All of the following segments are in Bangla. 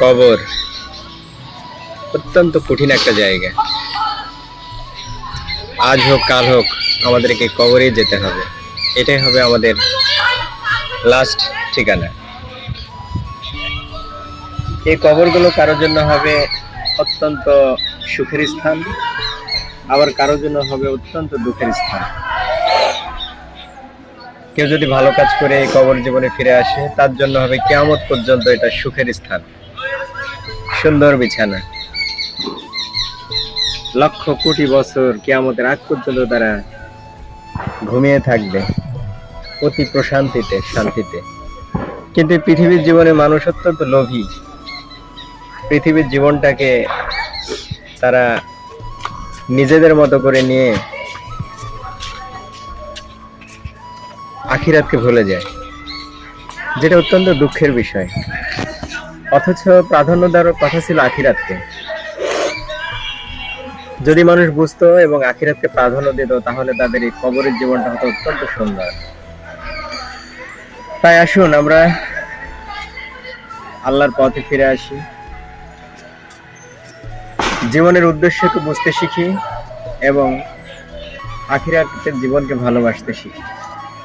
কবর। অত্যন্ত কঠিন একটা জায়গা। আজ হোক, কাল হোক, আমাদেরকে কবরেই যেতে হবে। এটাই হবে আমাদের লাস্ট ঠিকানা। এই কবরগুলো কারোর জন্য হবে অত্যন্ত সুখের স্থান, আবার কারোর জন্য হবে অত্যন্ত দুঃখের স্থান। কেউ যদি ভালো কাজ করে এই কবর জীবনে ফিরে আসে, তার জন্য হবে কেয়ামত পর্যন্ত এটা সুখের স্থান। সুন্দর বিছানা। লক্ষ কোটি বছর কেয়ামতের আগ পর্যন্ত তারা ঘুমিয়ে থাকবে, অতি প্রশান্তিতে, শান্তিতে। কিন্তু পৃথিবীর জীবনে মানুষ অত্যন্ত লোভী। পৃথিবীর জীবনটাকে তারা নিজেদের মতো করে নিয়ে আখিরাতকে ভুলে যায়, যেটা অত্যন্ত দুঃখের বিষয়। অথচ প্রাধান্য দেওয়ার কথা ছিল আখিরাতকে। যদি মানুষ বুঝতো এবং আখিরাতকে প্রাধান্য দিত, তাহলে তাদের এই কবরের জীবনটা হতো অত্যন্ত সুন্দর। তাই আসুন আমরা আল্লাহর পথে ফিরে আসি। জীবনের উদ্দেশ্যকে বুঝতে শিখি এবং আখিরাতের জীবনকে ভালোবাসতে শিখি।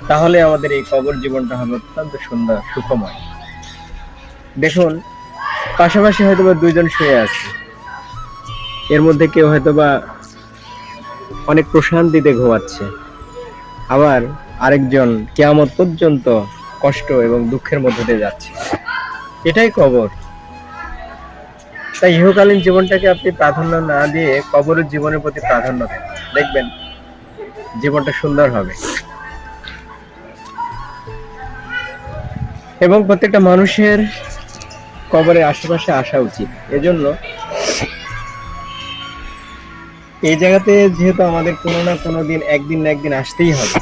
তাহলে আমাদের এই কবর জীবনটা হবে অত্যন্ত সুন্দর, সুখময়। দেখুন পাশাপাশি হয়তো বা দুইজন শুয়ে আছে। এর মধ্যে কেউ হয়তো বা অনেক প্রশান্তিতে ঘুমাচ্ছে। আবার আরেকজন কেয়ামত পর্যন্ত কষ্ট এবং দুঃখের মধ্যে দিয়ে যাচ্ছে। এটাই কবর। তাই ইহকালীন জীবনটাকে আপনি প্রাধান্য না দিয়ে কবরের জীবনের প্রতি প্রাধান্য দেন। দেখবেন জীবনটা সুন্দর হবে। এবং প্রত্যেকটা মানুষের কবরের আশেপাশে আসা উচিত। এজন্য এই জায়গাতে যেহেতু আমাদের কোনো না কোনো দিন, একদিন না একদিন আসতেই হবে।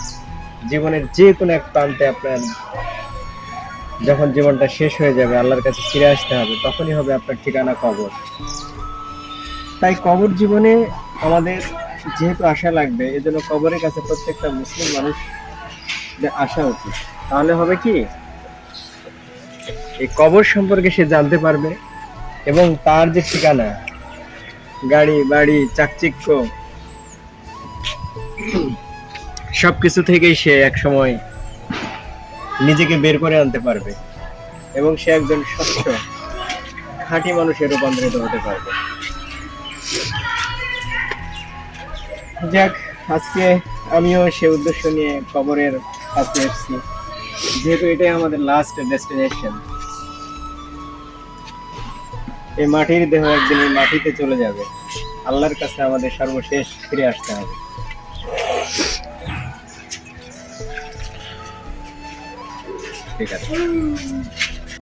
জীবনের যে কোনো এক প্রান্তে আপনার যখন জীবনটা শেষ হয়ে যাবে, আল্লাহর কাছে ফিরে আসতে হবে, তখনই হবে আপনার ঠিকানা কবর। তাই কবর জীবনে আমাদের যেহেতু আশা লাগবে, এজন্য কবরের কাছে প্রত্যেকটা মুসলিম মানুষ আসা উচিত। তাহলে হবে কি? এই কবর সম্পর্কে সে জানতে পারবে এবং তার যে ঠিকানা, গাড়ি, বাড়ি, চাকচিক্য সব কিছু থেকেই সে এক সময় নিজেকে বের করে আনতে পারবে এবং সে একজন স্বচ্ছ, খাঁটি মানুষে রূপান্তরিত হতে পারবে। যাক, আজকে আমিও সে উদ্দেশ্য নিয়ে কবরের কাছে এসেছি। যেহেতু এটাই আমাদের লাস্ট ডেস্টিনেশন এই মাটির দেহ একদিন এই মাটিতে চলে যাবে। আল্লাহর কাছে আমাদের সর্বশেষ ফিরে আসতে হবে। ঠিক আছে।